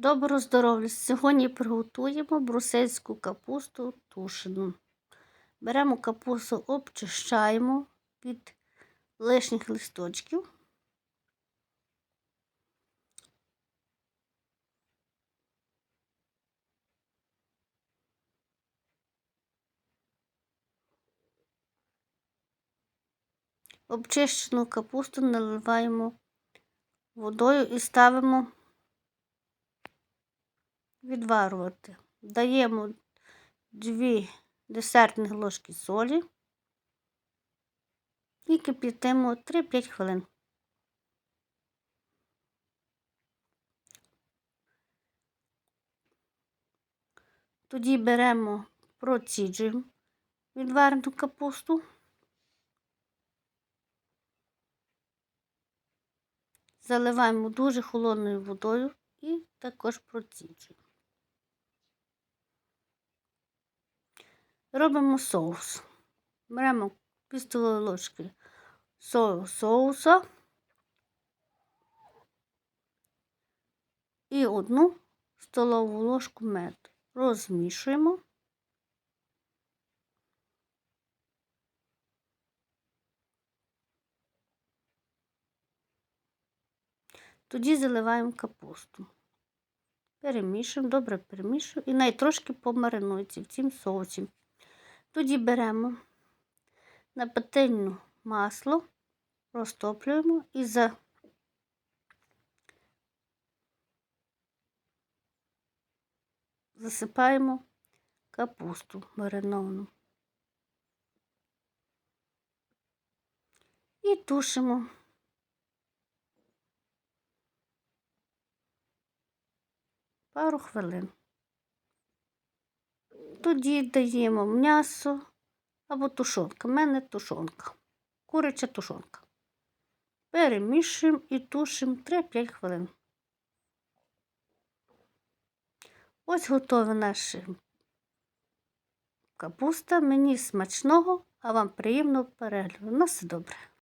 Доброго здоров'я! Сьогодні приготуємо брусельську капусту тушену. Беремо капусту, обчищаємо від лишніх листочків. Обчищену капусту наливаємо водою і ставимо відварювати. Даємо 2 десертних ложки солі і кип'ятимо 3-5 хвилин. Тоді беремо, проціджуємо відварену капусту. Заливаємо дуже холодною водою і також проціджуємо. Робимо соус. Беремо пів столової ложки сою соуса і одну столову ложку меду. Розмішуємо. Тоді заливаємо капусту. Перемішуємо, добре перемішуємо і найтрошки помаринується в цім соусі. Тоді беремо на пательню масло, розтоплюємо і за засипаємо капусту мариновану. І тушимо. Пару хвилин. Тоді даємо м'ясо або тушонка. У мене тушонка, куряча тушонка. Перемішуємо і тушимо 3-5 хвилин. Ось готова наша капуста. Мені смачного, а вам приємного перегляду. На все добре.